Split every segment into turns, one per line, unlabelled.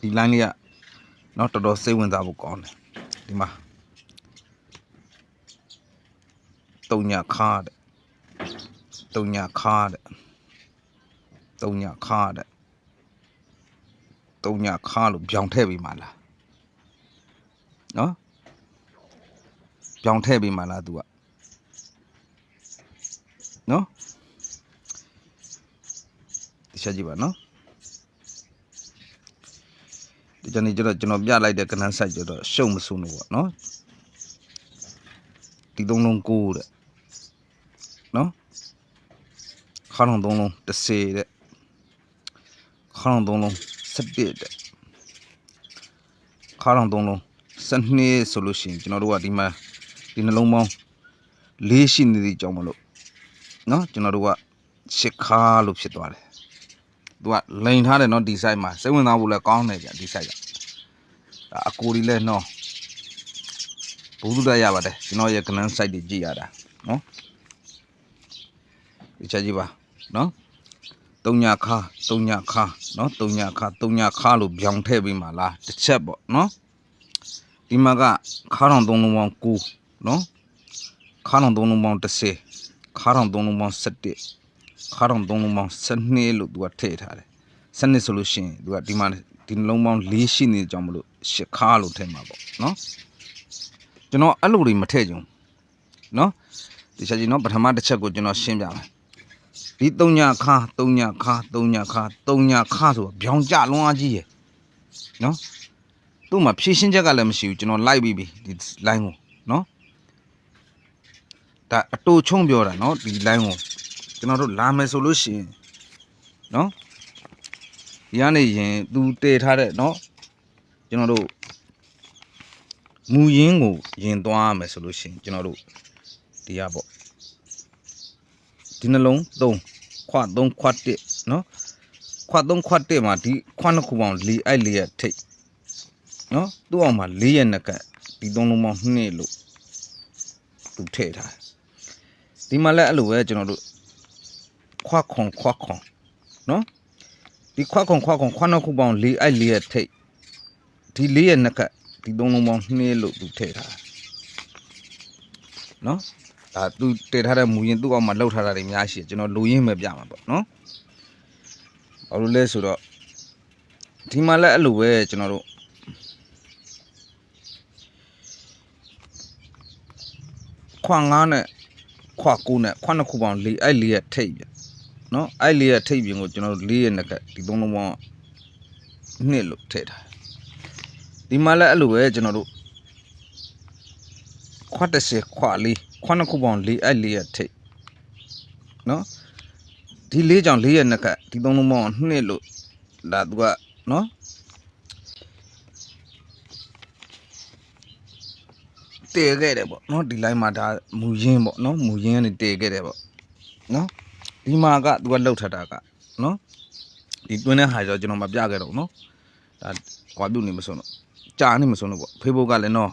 ဒီ line လေးကနော်တော်တော်စိတ်ဝင်စားဖို့ကောင်းတယ်ဒီမှာတုံညာခါတဲ့တုံညာခါတဲ့တုံညာခါတဲ့တုံညာခါလို့ပြောင်းထည့်ပြီးမှလားနော်ပြောင်းထည့်ပြီးမှလား तू ကနော်ဒီချက်ကြည့်ပါနော် ဒီကြနေ့ကျတော့ကျွန်တော်ပြလိုက်တဲ့ကနန်းဆိုင်ကျတော့ရှုံမစုံလို့ပေါ့နော်ဒီသုံးလုံးကိုတဲ့နော်ခါလုံးသုံးလုံး30တဲ့ခါလုံးသုံးလုံး17တဲ့ခါလုံးသုံးလုံး12ဆိုလို့ရှိရင်ကျွန်တော်တို့ကဒီမှာဒီနှလုံးပေါင်း၄ရှိနေတဲ့အကြောင်းမလို့နော်ကျွန်တော်တို့ကရှစ်ခါလို့ဖြစ်သွားတယ်သူကလိန်ထားတယ်နော်ဒီ site မှာစိတ်ဝင်စားဖို့လည်းကောင်းတယ်ဗျဒီ site က ဒါအကိုဒီလဲနော်ဘုဒ္ဓရရပါတယ်ကျွန်တော်ရဲ့ကနန်း site တွေကြည့်ရတာနော်ဒီချက်ကြည့်ပါနော်တုံညာခါတုံညာခါနော်တုံညာခါတုံညာခါလို့ပြောင်းထည့်ပြီးမှလားတစ်ချက်ပေါ့နော်ဒီမှာကခါတော်သုံးလုံးပေါင်း9နော်ခါတော်သုံးလုံးပေါင်း10ခါတော်သုံးလုံးပေါင်း17ခါတော်သုံးလုံးပေါင်း12လို့သူကထည့်ထားတယ်12ဆိုလို့ရှိရင်သူကဒီမှာ ဒီနှလုံးပေါင်း4ရှိနေကြအောင်မလို့ရှစ်ခါလို့ထည့်မှာပေါ့နော်ကျွန်တော်အဲ့လိုတွေမထည့်ကြဘူးနော်ဒီချက်ကြီးနော်ပထမတစ်ချက်ကိုကျွန်တော်ရှင်းပြမယ်ဒီ၃ညခါ၃ညခါ၃ညခါ၃ညခါဆိုတော့ဗျောင်ကြလွန်အားကြီးရယ်နော်သူ့မှာဖြည့်ရှင်းချက်ကလည်းမရှိဘူးကျွန်တော်လိုက်ပြီးပြီဒီ line ကိုနော်ဒါအတူချုံပြောတာနော်ဒီ line ကိုကျွန်တော်တို့လာမယ်ဆိုလို့ရှိရင်နော် ဒီကနေရင်သူတည်ထားတဲ့เนาะကျွန်တော်တို့မူရင်းကိုရင်သွားရမယ်ဆိုလို့ရှိရင်ကျွန်တော်တို့ဒီရပေါ့ဒီနှလုံး3ခွ3ခွ1เนาะခွ3ခွ1မှာဒီခွနှစ်ခုပေါင်း4အဲ့4ရက်ထိတ်เนาะသူ့အောင်မှာ4ရက်နှစ်ကတ်ဒီသုံးလုံးပေါင်း2လို့သူထည့်ထားတယ်ဒီမှာလည်းအဲ့လိုပဲကျွန်တော်တို့ခွခွန်ခွခွန်เนาะ ဒီခွက်ခွန်ခွက်ခွန်ခွက်နှစ်ခုပေါင်း၄အဲ့၄ရဲ့ထိတ်ဒီ၄ရဲ့နှစ်ကတ်ဒီသုံးလုံးပေါင်းနှင်းလို့သူထည့်ထားတာနော်ဒါသူတည်ထားတဲ့မူရင်သူ့အောက်မှာလှုပ်ထားတာတွေအများရှိတယ်ကျွန်တော်လူရင်းပဲပြမှာပေါ့နော်ဘာလို့လဲဆိုတော့ဒီမှာလည်းအဲ့လိုပဲကျွန်တော်တို့ခွန်9နဲ့ခွ9နဲ့ခွနှစ်ခုပေါင်း၄အဲ့၄ရဲ့ထိတ်ပြ နော်အဲ့လေးရဲ့ထိပ်ပြင်ကိုကျွန်တော်တို့လေးရဲ့နက်ကဒီသုံးလုံးပေါင်းနှစ်လို့ထည့်ထားဒီမှာလည်းအဲ့လိုပဲကျွန်တော်တို့ခွတ်30ခွလေးခွနှစ်ခုပေါင်းလေးအဲ့လေးရဲ့ထိပ်နော်ဒီလေးကြောင့်လေးရဲ့နက်ကဒီသုံးလုံးပေါင်းနှစ်လို့ဒါသူကနော်တည်ခဲ့တယ်ပေါ့နော်ဒီ line မှာဒါမူရင်းပေါ့နော်မူရင်းကနေတည်ခဲ့တယ်ပေါ့နော် ဒီမှာကသူကလှုပ်ထတာကနော်ဒီတွင်းတဲ့ဟာကြောင့်ကျွန်တော်မပြခဲ့တော့ဘူးနော်ဒါဟွာပြုတ်နေမဆုံးတော့ကြာနေမဆုံးတော့ပေါ့ဖေးဘုတ်ကလည်းနော်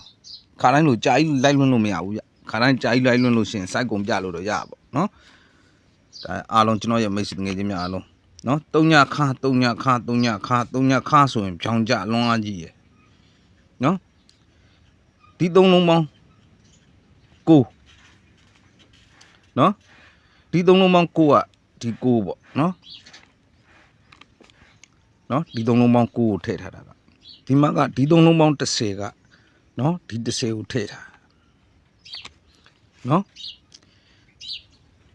ခါတိုင်းလိုကြာကြီးလိုက်လွန်းလို့မရဘူးဗျခါတိုင်းကြာကြီးလိုက်လွန်းလို့ရှရင်စိုက်ကုန်ပြလို့တော့ရပါပေါ့နော်ဒါအားလုံးကျွန်တော်ရဲ့မိတ်ဆွေငယ်ချင်းများအားလုံးနော်တုံညာခါတုံညာခါတုံညာခါတုံညာခါဆိုရင်ဖြောင်ကြလွန်အားကြီးရယ်နော်ဒီသုံးလုံးပေါင်းကိုနော် ဒီသုံးလုံးပေါင်း9อ่ะဒီ9ပေါ့နော်နော်ဒီသုံးလုံးပေါင်း9ကိုထည့်ထားတာကဒီမှာကဒီသုံးလုံးပေါင်း10ကနော်ဒီ10ကိုထည့်ထားနော်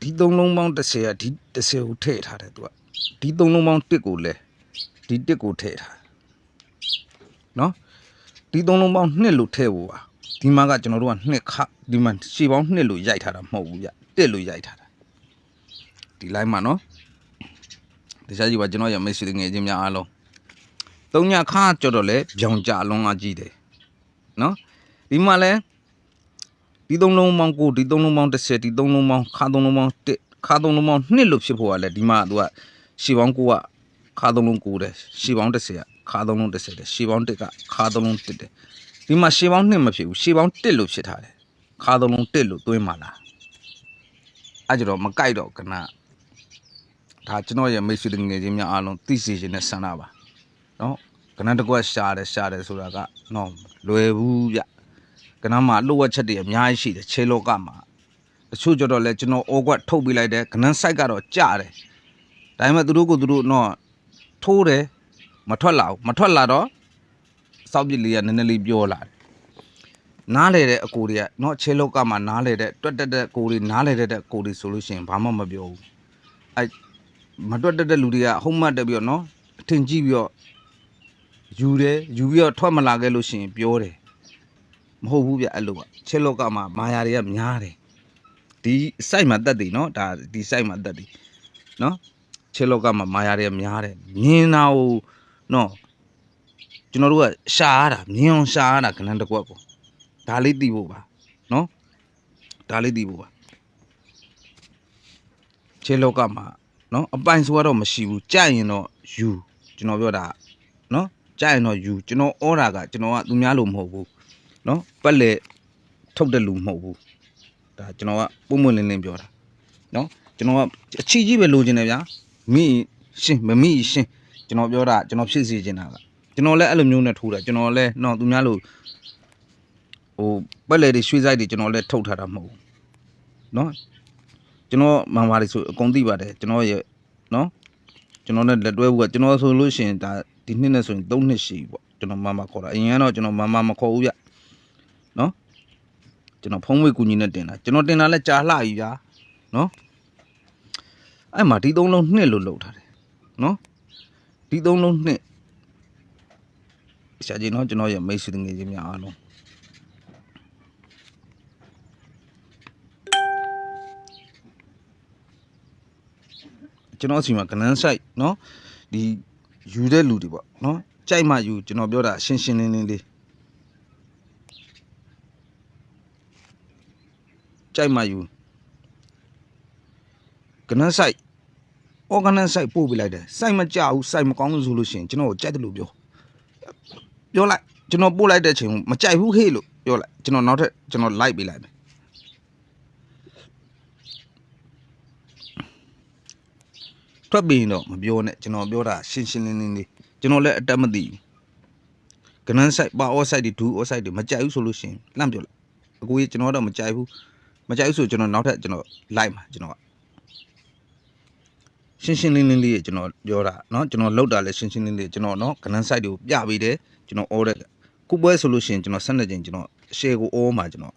ဒီသုံးလုံးပေါင်း10ကဒီ10ကိုထည့်ထားတယ်သူကဒီသုံးလုံးပေါင်း1ကိုလဲဒီ1ကိုထည့်ထားနော်ဒီသုံးလုံးပေါင်း2လို့ထည့်ဖို့ပါဒီမှာကကျွန်တော်တို့က2ခဒီမှာရှေ့ပေါင်း2လို့ရိုက်ထားတာမဟုတ်ဘူးဗျ1လို့ရိုက်ထားတာ ဒီ line မှာနော်တခြားကြီးပါကျွန်တော်ရမိတ်ဆွေငယ်ချင်းများအားလုံးသုံးညခါကြော်တော့လေဗျောင်ကြအလုံးအကြီးတယ်နော်ဒီမှာလဲဒီသုံးလုံးပေါင်း9ဒီသုံးလုံးပေါင်း10ဒီသုံးလုံးပေါင်းခါသုံးလုံးပေါင်း1ခါသုံးလုံးပေါင်း2လို့ဖြစ်ဖို့ကလည်းဒီမှာသူကရှီပေါင်း9ကခါသုံးလုံး9တယ်ရှီပေါင်း10ကခါသုံးလုံး10တယ်ရှီပေါင်း1ကခါသုံးလုံး1တယ်ဒီမှာရှီပေါင်း2မဖြစ်ဘူးရှီပေါင်း1လို့ဖြစ်ထားတယ်ခါသုံးလုံး1လို့သွင်းပါလားအဲ့ကြတော့မကြိုက်တော့ကန ဒါကျွန်တော်ရဲ့မိတ်ဆွေငယ်ချင်းများအားလုံးသိစေခြင်းနဲ့ဆန္ဒပါနော်ကနန်းတကွက်ရှာတယ်ရှာတယ်ဆိုတာကနော်လွယ်ဘူးဗျကနန်းမှာလှုပ်ဝက်ချက်တွေအများကြီးရှိတယ်ခြေလောကမှာတချို့ကြတော့လဲကျွန်တော်အောကွက်ထုတ်ပေးလိုက်တယ်ကနန်းဆိုင်ကတော့ကြတယ်ဒါပေမဲ့သူတို့ကသူတို့နော်ထိုးတယ်မထွက်လာဘူးမထွက်လာတော့စောက်ပစ်လေးကနည်းနည်းလေးပြောလာတယ်နားလေတဲ့အကိုတွေကနော်ခြေလောက်ကမှနားလေတဲ့တွက်တက်တဲ့အကိုတွေနားလေတဲ့အကိုတွေဆိုလို့ရှိရင်ဘာမှမပြောဘူးအဲ မတွတ်တက်တဲ့လူတွေကဟုတ်မှတ်တက်ပြီးတော့နော်အထင်ကြီးပြီးတော့ယူတယ်ယူပြီးတော့ထွက်မလာခဲ့လို့ရှိရင်ပြောတယ်မဟုတ်ဘူးဗျအဲ့လိုကချစ်လောကမှာမာယာတွေကများတယ်ဒီ site မှာတက်တယ်နော်ဒါဒီ site မှာတက်တယ်နော်ချစ်လောကမှာမာယာတွေကများတယ်မြင်တာကိုနော်ကျွန်တော်တို့ကရှာရတာမြင်အောင်ရှာရတာကဏ္ဍတစ်ကွက်ကိုဒါလေးသိဖို့ပါနော်ဒါလေးသိဖို့ပါချစ်လောကမှာ နော်အပိုင်ဆိုတော့မရှိဘူးကြိုက်ရင်တော့ယူကျွန်တော်ပြောတာနော်ကြိုက်ရင်တော့ယူကျွန်တော်ဩတာကကျွန်တော်ကသူများလို့မဟုတ်ဘူးနော်ပက်လက်ထုတ်တဲ့လူမဟုတ်ဘူးဒါကျွန်တော်ကပုံမွင့်လင်းလင်းပြောတာနော်ကျွန်တော်ကအချီကြီးပဲလိုချင်တယ်ဗျာမိရှင်းမမိရှင်းကျွန်တော်ပြောတာကျွန်တော်ဖြစ်စီချင်တာကကျွန်တော်လည်းအဲ့လိုမျိုးနဲ့ထိုးတာကျွန်တော်လည်းနော်သူများလို့ဟိုပက်လက်တွေရွှေဆိုင်တွေကျွန်တော်လည်းထုတ်ထားတာမဟုတ်ဘူးနော် ကျွန်တော်မန်ပါတွေဆိုအကုန်သိပါတယ်ကျွန်တော်ရဲ့နော်ကျွန်တော်နဲ့လက်တွဲဘူးကကျွန်တော်ဆိုလို့ရှိရင်ဒါဒီနှစ်နဲ့ဆိုရင်3နှစ်ရှိပြီပေါ့ကျွန်တော်မမခေါ်တာအရင်ကတော့ကျွန်တော်မမမခေါ်ဘူးဗျနော်ကျွန်တော်ဖုံးဝေကူညီနဲ့တင်တာကျွန်တော်တင်တာလဲကြာလှပြီဗျာနော်အဲ့မှာဒီသုံးလုံးနှစ်လို့လောက်ထားတယ်နော်ဒီသုံးလုံးနှစ်ရှာကြည့်နော်ကျွန်တော်ရဲ့မိတ်ဆွေငယ်ချင်းများအားလုံး ကျွန်တော်စီမှာကနန်းဆိုင်နော်ဒီယူတဲ့လူတွေပေါ့နော်ကြိုက်မှယူကျွန်တော်ပြောတာရှင်းရှင်းလင်းလင်းလေးကြိုက်မှယူကနန်းဆိုင်အော်ကနန်းဆိုင်ပို့ပြလိုက်တယ်စိုက်မကြဘူးစိုက်မကောင်းဘူးဆိုလို့ရှိရင်ကျွန်တော်ကိုကြိုက်တယ်လို့ပြောပြောလိုက်ကျွန်တော်ပို့လိုက်တဲ့အချိန်မကြိုက်ဘူးဟေ့လို့ပြောလိုက်ကျွန်တော်နောက်ထပ်ကျွန်တော်လိုက်ပေးလိုက်မယ် ထွက်ပြီးရင်တော့မပြောနဲ့ကျွန်တော်ပြောတာရှင်းရှင်းလင်းလင်းလေးကျွန်တော်လည်းအတက်မသိဘူးကနန်းဆိုင်ပါအော့ဆိုင်တွေဒူအော့ဆိုင်တွေမကြိုက်ဘူးဆိုလို့ရှိရင်လှမ်းပြောလိုက်အကိုကြီးကျွန်တော်တော့မကြိုက်ဘူးမကြိုက်ဘူးဆိုကျွန်တော်နောက်ထပ်ကျွန်တော်လိုက်မှာကျွန်တော်ကရှင်းရှင်းလင်းလင်းလေးကျွန်တော်ပြောတာเนาะကျွန်တော်လောက်တာလည်းရှင်းရှင်းလင်းလေးကျွန်တော်เนาะကနန်းဆိုင်တွေကိုပြပေးတယ်ကျွန်တော်အော်တဲ့ခုပွဲဆိုလို့ရှိရင်ကျွန်တော်12ချိန်ကျွန်တော်ရှယ်ကိုအော်မှာကျွန်တော်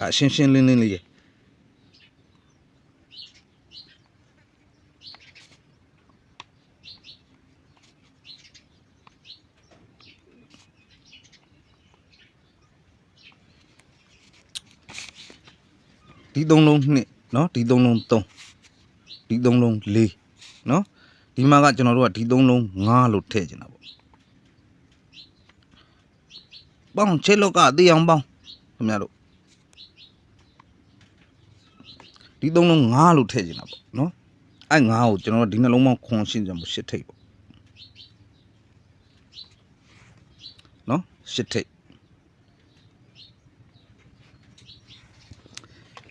ဒါရှင်းရှင်းလင်းလင်းလေး ဒီ၃လုံးနှစ်နော်ဒီ၃လုံး3ဒီ၃လုံး4နော်ဒီမှာကကျွန်တော်တို့ကဒီ၃လုံး5လို့ထည့်ကျင်တာပေါ့ပေါင်းချေလောက်ကသိအောင်ပေါင်းခင်ဗျားတို့ဒီ၃လုံး5လို့ထည့်ကျင်တာပေါ့နော်အဲ့5ကိုကျွန်တော်ဒီနှလုံးပေါင်းခွန်ရှင်းကြမှုရှစ်ထိပ်ပေါ့နော်ရှစ်ထိပ်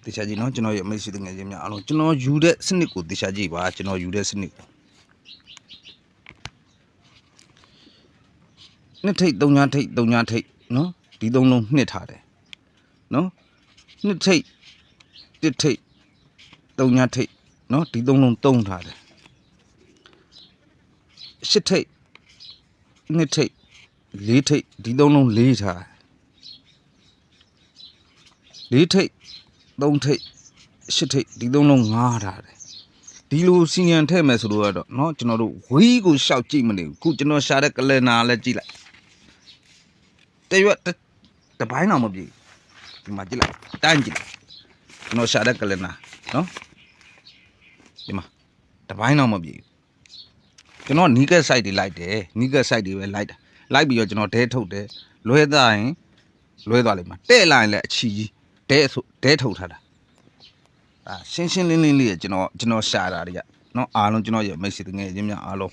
တေချာကြည့်နော်ကျွန်တော်ရဲ့မိတ်ဆွေတငယ်ချင်းများအားလုံးကျွန်တော်ယူတဲ့စနစ်ကိုတေချာကြည့်ပါကျွန်တော်ယူတဲ့စနစ်ကိုနှစ်ထိတ်သုံးညာထိတ်သုံးညာထိတ်နော်ဒီသုံးလုံးနှစ်ထားတယ်နော်နှစ်ထိတ်တစ်ထိတ်သုံးညာထိတ်နော်ဒီသုံးလုံးသုံးထားတယ်ရှစ်ထိတ်နှစ်ထိတ်လေးထိတ်ဒီသုံးလုံးလေးထားတယ်လေးထိတ် သုံးထိပ်ရှစ်ထိပ်ဒီသုံးလုံးငားထားတယ်ဒီလိုစီညံထည့်မယ်ဆိုတော့တော့เนาะကျွန်တော်တို့ဝီးကိုရှောက်ကြည့်မနေဘူးခုကျွန်တော်ရှာတဲ့ကလနာလည်းကြည့်လိုက်တရွတ်တစ်တစ်ပိုင်းတော့မပြေဒီမှာကြည့်လိုက်တန်းကြည့်လိုက်ကျွန်တော်ရှာတဲ့ကလနာเนาะဒီမှာတစ်ပိုင်းတော့မပြေကျွန်တော်နီးကက် site တွေလိုက်တယ်နီးကက် site တွေပဲလိုက်တာလိုက်ပြီးတော့ကျွန်တော်ဒဲထုတ်တယ်လွဲသားရင်လွဲသွားလိမ့်မှာတဲ့လာရင်လည်းအချီကြီး ဒဲဆိုဒဲထုံထားတာအာရှင်းရှင်းလင်းလင်းလေးကျွန်တော်ကျွန်တော်ရှာတာတွေကနော်အားလုံးကျွန်တော်ရဲ့မိတ်ဆွေတငယ်ချင်းများအားလုံး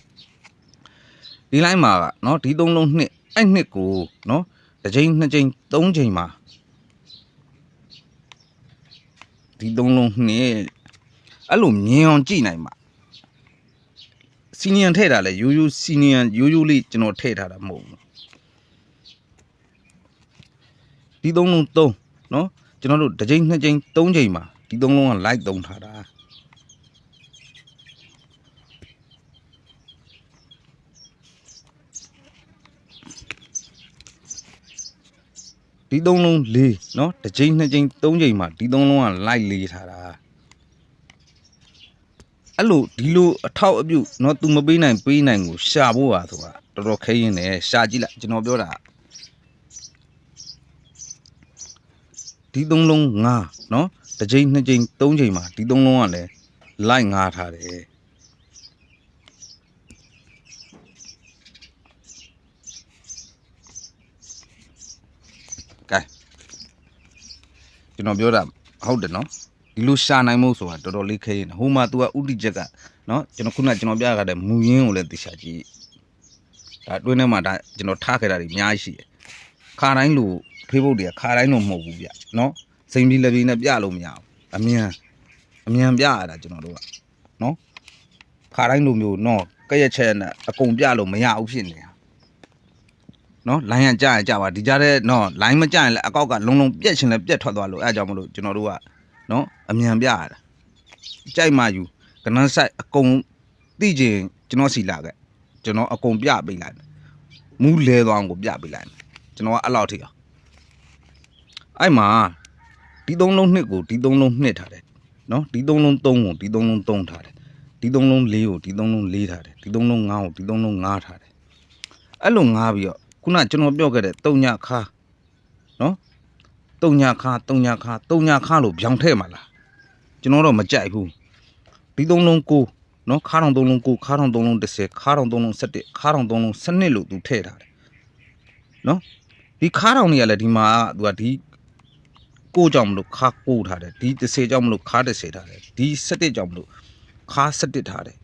ဒီလိုင်းမှာကနော်ဒီသုံးလုံးနှစ်အဲ့နှစ်ကိုနော်တစ်ချိန်နှစ်ချိန်သုံးချိန်မှာဒီသုံးလုံးနှစ်အဲ့လိုမြင်အောင်ကြည့်နိုင်မှာစီနီယံထည့်တာလဲရိုးရိုးစီနီယံရိုးရိုးလေးကျွန်တော်ထည့်ထားတာမဟုတ်ဘူးဒီသုံးလုံးသုံးနော် ကျွန်တော်တို့တစ်ချိန်နှစ်ချိန်သုံးချိန်မှာဒီသုံးလုံးက light သုံးထားတာဒီသုံးလုံးလေးနော်တစ်ချိန်နှစ်ချိန်သုံးချိန်မှာဒီသုံးလုံးက light လေးထားတာအဲ့လိုဒီလိုအထောက်အပြုတ်เนาะ तू မပေးနိုင်ပေးနိုင်ကိုရှာဖို့ပါဆိုတာတော်တော်ခဲရင်တယ်ရှာကြည့်လိုက်ကျွန်တော်ပြောတာ ဒီသုံးလုံးငါနော်တစ်ချိန်နှစ်ချိန်သုံးချိန်မှာဒီသုံးလုံးကလည်းလိုက်ငါထားတယ်ကဲကျွန်တော်ပြောတာဟုတ်တယ်နော်ဒီလိုရှာနိုင်မှုဆိုတာတော်တော်လေးခဲရင်ဟိုမှာ तू ကဥတီချက်ကနော်ကျွန်တော်ခုနကျွန်တော်ပြရတဲ့မူရင်းကိုလည်းသိချာကြည့်ဒါအတွင်းထဲမှာဒါကျွန်တော်ထားခဲ့တာတွေအများကြီးရှိတယ်ခါတိုင်းလို့ Facebook တွေကခါတိုင်းလို့မဟုတ်ဘူးဗျ နော်စိန်ပြီးလက်ပြီးနဲ့ပြလို့မရဘူးအမြန်အမြန်ပြရတာကျွန်တော်တို့ကနော်ခါတိုင်းလိုမျိုးနော်ကက်ရက်ချက်နဲ့အကုန်ပြလို့မရဘူးဖြစ်နေတာနော်လိုင်းရကြရကြပါဒီကြားတဲ့နော်လိုင်းမကြရင်လည်းအကောက်ကလုံလုံပြက်ချင်လည်းပြက်ထွက်သွားလို့အဲအကြောင်းမလို့ကျွန်တော်တို့ကနော်အမြန်ပြရတာကြိုက်မှယူကနန်းဆိုင်အကုန်သိချင်ကျွန်တော်စီလာခဲ့ကျွန်တော်အကုန်ပြပေးလိုက်မယ်မူးလဲသွားအောင်ကိုပြပေးလိုက်မယ်ကျွန်တော်ကအဲ့လောက်ထိအောင် အဲ့မှာဒီသုံးလုံးနှစ်ကိုဒီသုံးလုံးနှစ်ထားတယ်နော်ဒီသုံးလုံးသုံးကိုဒီသုံးလုံးသုံးထားတယ်ဒီသုံးလုံးလေးကိုဒီသုံးလုံးလေးထားတယ်ဒီသုံးလုံးငါးကိုဒီသုံးလုံးငါးထားတယ်အဲ့လိုငါးပြီးတော့ခုနကျွန်တော်ပြောခဲ့တဲ့တုံညာခါနော်တုံညာခါတုံညာခါတုံညာခါလို့ဗျောင်ထဲမှာလားကျွန်တော်တော့မကြိုက်ဘူးဒီသုံးလုံးကိုနော်ခါတောင်သုံးလုံးကိုခါတောင်သုံးလုံး30ခါတောင်သုံးလုံး17ခါတောင်သုံးလုံး12လို့သူထည့်ထားတယ်နော်ဒီခါတောင်တွေကလည်းဒီမှာသူကဒီ ကိုကြောင့်မလို့ခါကိုထားတယ်ဒီ30ကြောင့်မလို့ခါ30ထားတယ်ဒီ17ကြောင့်မလို့ခါ17ထားတယ်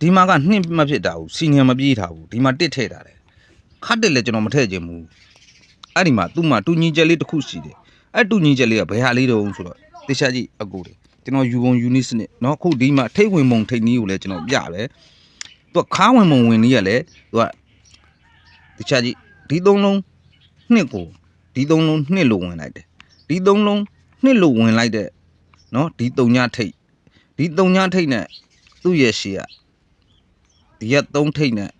ဒီမှာကနှစ်မဖြစ်တာဘူးစီနီယံမပြေးထားဘူးဒီမှာတစ်ထည့်ထားတယ် ခတ်တယ်လည်းကျွန်တော်မထည့်ခြင်းဘူးအဲ့ဒီမှာသူ့မှာတူညီချက်လေးတစ်ခုရှိတယ်အဲ့တူညီချက်လေးကဘယ်ဟာလေးတုံးဆိုတော့တေချာကြည့်အကူတယ်ကျွန်တော်ယူပုံယူနစ်စနစ်เนาะခုဒီမှာထိတ်ဝင်ပုံထိတ်နီးကိုလည်းကျွန်တော်ပြတယ်သူကခါဝင်ပုံဝင်နီးရလဲသူကတေချာကြည့်ဒီသုံးလုံးနှစ်ကိုဒီသုံးလုံးနှစ်လို့ဝင်လိုက်တယ် ဒီသုံးလုံးနှစ်လို့ဝင်လိုက်တဲ့နော်ဒီသုံညထိတ်ဒီသုံညထိတ်နဲ့သူ့ရဲ့ရှေ့ကဒီရက်သုံးထိတ်နဲ့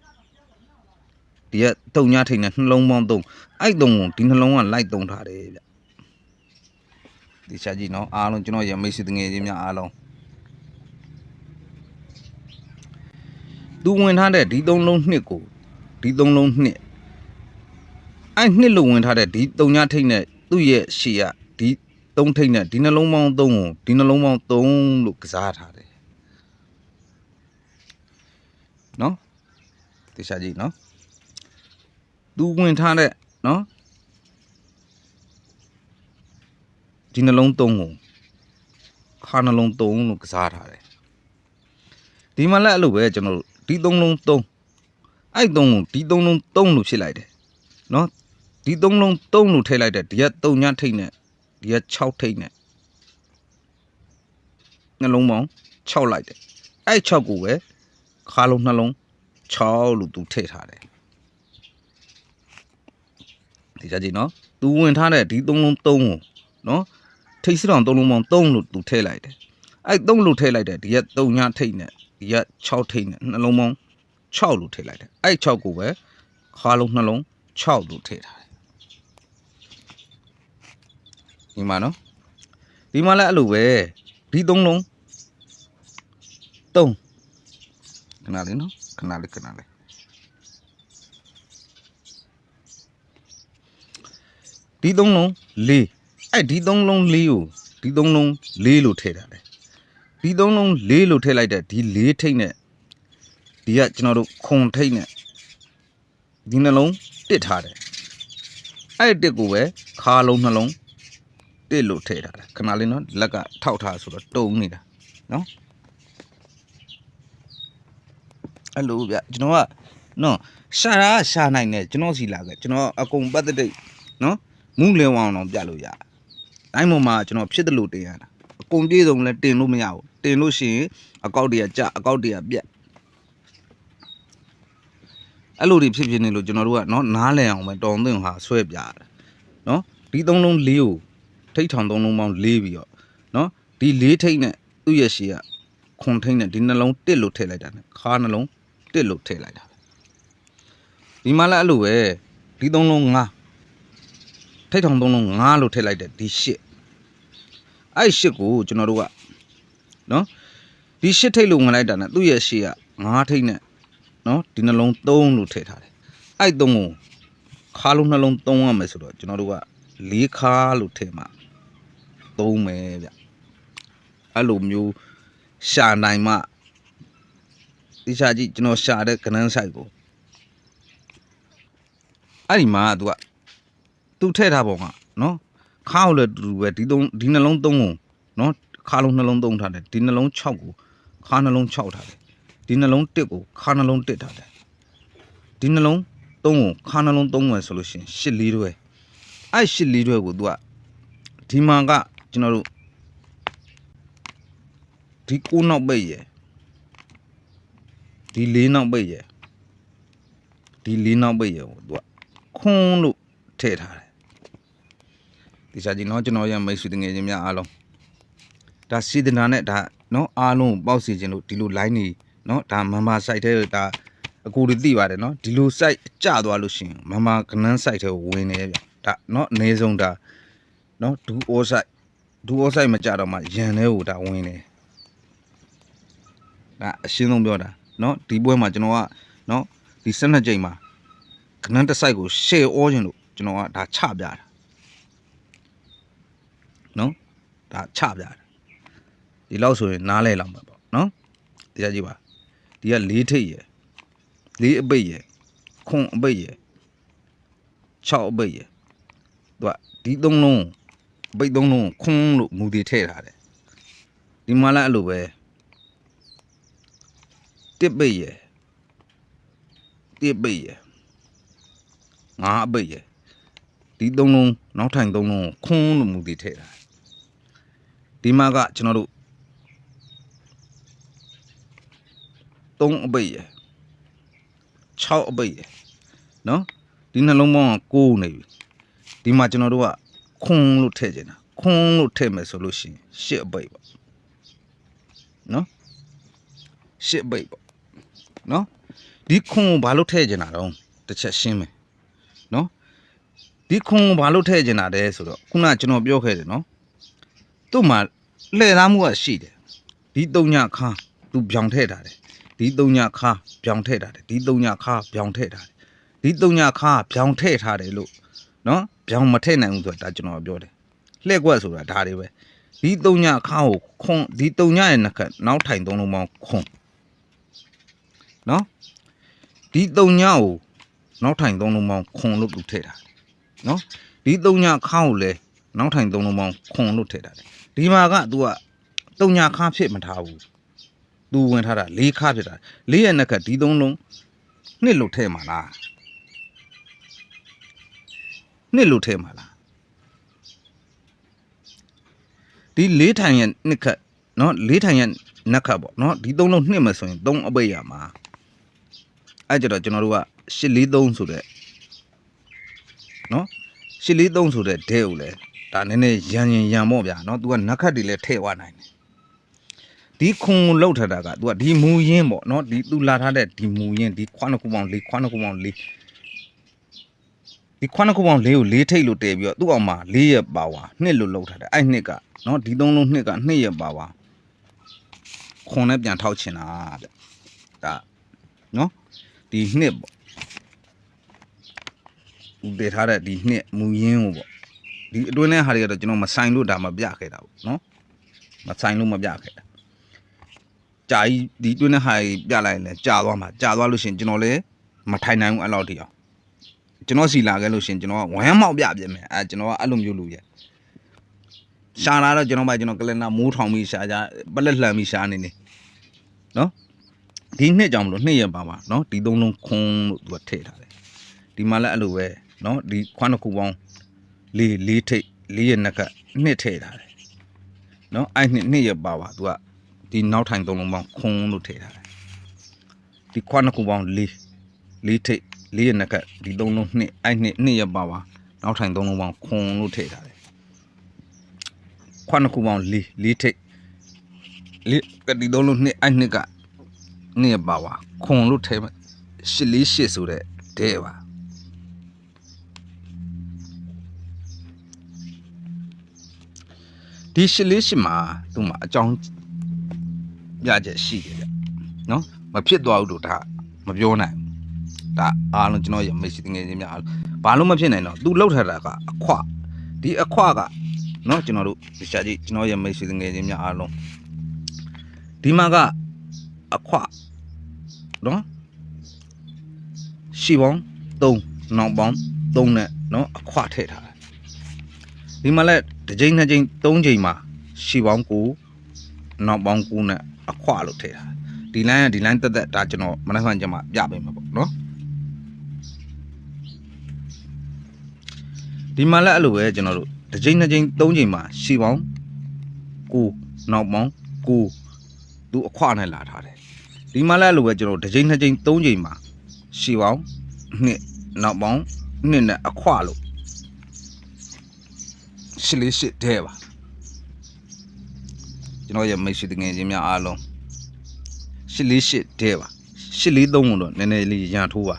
ဒီရက်သုံညထိတ်နဲ့နှလုံးပေါင်းသုံးအဲ့သုံးကိုဒီနှလုံးကလိုက်သုံးထားတယ်ဗျဒီချာကြီးနော်အားလုံးကျွန်တော်ရမိတ်ဆွေငယ်ချင်းများအားလုံးသူဝင်ထားတဲ့ဒီသုံးလုံးနှစ်ကိုဒီသုံးလုံးနှစ်အဲ့နှစ်လို့ဝင်ထားတဲ့ဒီသုံညထိတ်နဲ့ သူ့ရဲ့ရှေ့ကဒီသုံးထိန်နဲ့ဒီနှလုံးပေါင်းသုံးကိုဒီနှလုံးပေါင်းသုံးလို့ကစားထားတယ်နော်ဒီချာကြည့်နော်သူဝင်ထားတဲ့နော်ဒီနှလုံးသုံးကိုခါနှလုံးသုံးလို့ကစားထားတယ်ဒီမှာလည်းအဲ့လိုပဲကျွန်တော်တို့ဒီသုံးလုံးသုံးအဲ့သုံးကိုဒီသုံးလုံးသုံးလို့ဖြစ်လိုက်တယ်နော် ဒီသုံးလုံးသုံးလို့ထည့်လိုက်တဲ့ဒီကသုံးညထိတ်နဲ့ဒီက6ထိတ်နဲ့နှလုံးပေါင်း6လိုက်တယ်အဲ့6ကိုပဲခါလုံးနှလုံး6လို့သူထည့်ထားတယ်ဒီကြကြည့်နော်သူဝင်ထားတဲ့ဒီသုံးလုံးသုံးကိုနော်ထိတ်စတောင်သုံးလုံးပေါင်း3လို့သူထည့်လိုက်တယ်အဲ့3လို့ထည့်လိုက်တယ်ဒီက3ညထိတ်နဲ့ဒီက6ထိတ်နဲ့နှလုံးပေါင်း6လို့ထည့်လိုက်တယ်အဲ့6ကိုပဲခါလုံးနှလုံး6လို့ထည့်ထားတယ် ဒီမှာနော်ဒီမှာလည်းအဲ့လိုပဲဒီသုံးလုံး3ခဏလေးနော်ခဏလေးခဏလေးဒီသုံးလုံးလေးအဲ့ဒီသုံးလုံးလေးကိုဒီသုံးလုံးလေးလို့ထည့်ထားတယ်ဒီသုံးလုံးလေးလို့ထည့်လိုက်တဲ့ဒီလေးထိတ်နဲ့ဒီကကျွန်တော်တို့ခွန်ထိတ်နဲ့ဒီနှလုံးတစ်ထားတယ်အဲ့ဒီတစ်ကိုပဲခါလုံးနှလုံး တစ်လို့ထည့်ထားတယ်ခဏလေးနော်လက်ကထောက်ထားဆိုတော့တုံနေတာနော်အဲ့လိုဗျကျွန်တော်ကနော်ရှာတာကရှာနိုင်တယ်ကျွန်တော်စီလာခဲ့ကျွန်တော်အကုန်ပတ်သက်တဲ့နော်မူးလဲဝအောင်တော့ပြလို့ရတိုင်းပေါ်မှာကျွန်တော်ဖြစ်တယ်လို့တင်ရတာအကုန်ပြေဆုံးလဲတင်လို့မရဘူးတင်လို့ရှိရင်အကောက်တည်းကကြအကောက်တည်းကပြက်အဲ့လိုတွေဖြစ်ဖြစ်နေလို့ကျွန်တော်တို့ကနော်နားလည်အောင်ပဲတောင်းသိအောင်ဟာဆွဲပြရတယ်နော်ဒီသုံးလုံးလေးကို ထိတ်ထောင်သုံးလုံးပေါင်းလေးပြီးတော့နော်ဒီလေးထိတ်နဲ့သူ့ရဲ့ရှေ့ကခွန်ထိတ်နဲ့ဒီနှလုံးတစ်လို့ထည့်လိုက်တာနဲ့ခါနှလုံးတစ်လို့ထည့်လိုက်တာပဲဒီမှာလည်းအဲ့လိုပဲဒီသုံးလုံးငါထိတ်ထောင်သုံးလုံးငါလို့ထည့်လိုက်တဲ့ဒီရှစ်အဲ့ရှစ်ကိုကျွန်တော်တို့ကနော်ဒီရှစ်ထိတ်လို့ဝင်လိုက်တာနဲ့သူ့ရဲ့ရှေ့ကငါထိတ်နဲ့နော်ဒီနှလုံး3လို့ထည့်ထားတယ်အဲ့3ကိုခါလုံးနှလုံး3ရမယ်ဆိုတော့ကျွန်တော်တို့က၄ခါလို့ထည့်မှာ 3မယ်ဗျအဲ့လိုမျိုးရှာနိုင်မှဒီရှာကြည့်ကျွန်တော်ရှာတဲ့ကနန်းဆိုင်ကိုအဲ့ဒီမှာက तू ကသူထည့်ထားပုံကနော်ခါလို့လည်းတူတူပဲဒီသုံးဒီနှလုံး3ကိုနော်ခါလုံးနှလုံး3ထားတယ်ဒီနှလုံး6ကိုခါနှလုံး6ထားတယ်ဒီနှလုံးတစ်ကိုခါနှလုံးတစ်ထားတယ်ဒီနှလုံးသုံးကိုခါနှလုံးသုံးမယ်ဆိုလို့ရှိရင်ရှစ်လေးတွဲအဲ့ရှစ်လေးတွဲကို तू ကဒီမှာက ကျွန်တော်တို့ဒီကိုးနောက်ပိတ်ရယ်ဒီလေးနောက်ပိတ်ရယ်ဒီလေးနောက်ပိတ်ရယ်ဟိုသူကခွန်းလို့ထည့်ထားတယ်ဒီစားကြီးနော်ကျွန်တော်ရမိတ်ဆွေတငယ်ချင်းများအားလုံးဒါစီဒနာနဲ့ဒါနော်အားလုံးပေါက်စီခြင်းလို့ဒီလို line နေနော်ဒါမမ site ထဲဒါအကူတွေသိပါတယ်နော်ဒီလို site ကျသွားလို့ရှိရင်မမကနန်း site ထဲဝင်နေပြဒါနော်အနည်းဆုံးဒါနော်ဒူ all site ဒူ all site မကြတော့မှရန်ထဲကိုဒါဝင်နေဒါအရှင်းဆုံးပြောတာเนาะဒီပွဲမှာကျွန်တော်ကเนาะဒီ12ကြိမ်မှာကနန်းတစ် site ကို share all ခြင်းလို့ကျွန်တော်ကဒါချပြတာเนาะဒါချပြတာဒီလောက်ဆိုရင်နားလဲလောက်မှာပေါ့เนาะတရားကြည့်ပါဒီက၄ထိပ်ရယ်၄အပိတ်ရယ်ခွန်အပိတ်ရယ်6အပိတ်ရယ်သူကဒီသုံးလုံးအ ပိတ်သုံးလုံးကိုခွန်လို့မူတည်ထည့်ထားတယ်ဒီမှာလည်းအဲ့လိုပဲတစ်ပိတ်ရယ်တစ်ပိတ်ရယ်ငါးအပိတ်ရယ်ဒီသုံးလုံးနောက်ထိုင်သုံးလုံးကိုခွန်လို့မူတည်ထည့်ထားတယ်ဒီမှာကကျွန်တော်တို့3အပိတ်ရယ်6အပိတ်ရယ်နော်ဒီနှလုံးပေါင်းက9နေပြီဒီမှာကျွန်တော်တို့က ခွန်းလို့ထည့်ချင်တာခွန်းလို့ထည့်မယ်ဆိုလို့ရှိရင်10အပိတ်ပေါ့နော်10အပိတ်ပေါ့နော်ဒီခွန်းကိုဘာလို့ထည့်ချင်တာတော့တစ်ချက်ရှင်းမယ်နော်ဒီခွန်းကိုဘာလို့ထည့်ချင်တာလဲဆိုတော့ခုနကကျွန်တော်ပြောခဲ့တယ်နော်သူ့မှာလှည့်သားမှုကရှိတယ်ဒီတုံညခါသူပြောင်ထည့်ထားတယ်ဒီသုံးညခါပြောင်ထည့်ထားတယ်ဒီသုံးညခါပြောင်ထည့်ထားတယ်ဒီသုံးညခါပြောင်ထည့်ထားတယ်လို့နော် ပြောင်မထည့်နိုင်ဘူးဆိုတာဒါကျွန်တော်ပြောတယ်လှည့်ကွက်ဆိုတာဒါတွေပဲဒီသုံးညခါကိုခွန်ဒီသုံးညရဲ့နှစ်ခက်နောက်ထိုင်သုံးလုံးပေါင်းခွန်နော်ဒီသုံးညကိုနောက်ထိုင်သုံးလုံးပေါင်းခွန်လို့သူထည့်ထားတယ်နော်ဒီသုံးညခါကိုလည်းနောက်ထိုင်သုံးလုံးပေါင်းခွန်လို့ထည့်ထားတယ်ဒီမှာက तू ကသုံးညခါဖြစ်မထားဘူးသူဝင်ထားတာ၄ခါဖြစ်တာ၄ရဲ့နှစ်ခတ်ဒီသုံးလုံးနှစ်လို့ထဲမှာလား နှစ်လို့ထဲမှာလားဒီ၄ထိုင်ရဲ့နှစ်ခတ်เนาะ၄ထိုင်ရဲ့နှစ်ခတ်ပေါ့เนาะဒီသုံးလုံးနှစ်မယ်ဆိုရင်၃အပိတ်ရမှာအဲ့ကြတော့ကျွန်တော်တို့က843ဆိုတဲ့เนาะ843ဆိုတဲ့ဒဲကိုလေဒါနည်းနည်းရန်ရင်ရန်ပေါ့ဗျာเนาะ तू ကနက်ခတ်တွေလည်းထည့်သွားနိုင်တယ် ဒီခွန်ကိုလောက်ထားတာက तू ကဒီမူရင်းပေါ့နော်ဒီ तू လာထားတဲ့ဒီမူရင်းဒီခွန်းတစ်ခုပေါင်း၄ခွန်းတစ်ခုပေါင်း၄ ဒီခွန်းတစ်ခုပေါင်း၄ကို၄ထိတ်လို့တည်ပြီးတော့သူ့အောင်မှာ၄ရက်ပါဝါနှစ်လို့လောက်ထားတယ်အဲ့နှစ်ကနော်ဒီသုံးလုံးနှစ်ကနှစ်ရက်ပါဝါခွန်နဲ့ပြန်ထောက်ချင်တာဗျဒါနော်ဒီနှစ်ပေါ့ဦးတည်ထားတဲ့ဒီနှစ်မူရင်းကိုပေါ့ဒီအတွင်းထဲဟာတွေကတော့ကျွန်တော်မဆိုင်လို့ဒါမပြခဲ့တာပေါ့နော်မဆိုင်လို့မပြခဲ့တာကြာကြီးဒီတွင်းနဲ့ဟာကြီးပြလိုက်ရင်လည်းကြာသွားမှာကြာသွားလို့ရှရင်ကျွန်တော်လည်းမထိုင်နိုင်ဘူးအဲ့လောက်ထိအောင် ကျွန်တော်စီလာခဲ့လို့ရှရင်ကျွန်တော်ကဝမ်းမောက်ပြပြင်မယ်အဲကျွန်တော်ကအဲ့လိုမျိုးလူရဲ့ရှာလာတော့ကျွန်တော်မှကျွန်တော်ကလနာမိုးထောင်ပြီးရှာကြပလက်လှန်ပြီးရှာနေနေနော်ဒီနှစ်ကြောင်မလို့နှစ်ရပါပါနော်ဒီသုံးလုံးခွန်းလို့သူကထည့်ထားတယ်ဒီမှာလည်းအဲ့လိုပဲနော်ဒီခွန်းတစ်ခုပေါင်းလေးလေးထိတ်လေးရနက်ကနှစ်ထည့်ထားတယ်နော်အဲ့နှစ်နှစ်ရပါပါသူကဒီနောက်ထိုင်သုံးလုံးပေါင်းခွန်းလို့ထည့်ထားတယ်ဒီခွန်းနှစ်ခုပေါင်း၄လေးထိတ် လေးရနက်ကဒီသုံးလုံးနှစ်အဲ့နှစ်နှစ်ရပါပါနောက်ထိုင်သုံးလုံးပေါင်းခွန်လို့ထည့်ထားတယ်ခွန်းတစ်ခုပေါင်းလေးလေးထိတ်လေးကဒီသုံးလုံးနှစ်အဲ့နှစ်ကနှစ်ရပါပါခွန်လို့ထည့်မယ်ရှစ်လေးရှစ်ဆိုတဲ့တဲ့ပါဒီရှစ်လေးရှစ်မှာသူ့မှာအကြောင်းပြချက်ရှိတယ်ဗျနော်မဖြစ်သွားဘူးလို့ဒါမပြောနိုင်ဘူး ဒါအားလုံးကျွန်တော်ရမိတ်ဆွေငယ်ချင်းများအားလုံးဘာလို့မဖြစ်နိုင်တော့သူလှုပ်ထတာကအခွဒီအခွကနော်ကျွန်တော်တို့ဒီရှာကြီးကျွန်တော်ရမိတ်ဆွေငယ်ချင်းများအားလုံးဒီမှာကအခွနော်ရှီပေါင်း3နောင်ပေါင်း3နဲ့နော်အခွထည့်ထားတယ်ဒီမှာလည်းတစ်ချိန်နှစ်ချိန်သုံးချိန်မှာရှီပေါင်း9နောက်ပေါင်း9နဲ့အခွလို့ထည့်ထားတယ်ဒီ line ကဒီ line တက်တက်ဒါကျွန်တော်မနက်ဖြန်ကျမှပြပေးမှာပေါ့နော် ဒီမှာလည်းအဲ့လိုပဲကျွန်တော်တို့တစ်ချိန်နှစ်ချိန်သုံးချိန်မှာရှီပေါင်း9နောက်ပေါင်း9သူအခွနဲ့လာထားတယ်ဒီမှာလည်းအဲ့လိုပဲကျွန်တော်တို့တစ်ချိန်နှစ်ချိန်သုံးချိန်မှာရှီပေါင်း2နောက်ပေါင်း2နဲ့အခွလို့ရှစ်လေးရှစ်တဲ့ပါကျွန်တော်ရဲ့မိတ်ဆွေတငယ်ချင်းများအားလုံးရှစ်လေးရှစ်တဲပါရှစ်လေးသုံးကိုတော့နည်းနည်းလေးရန်ထိုးပါ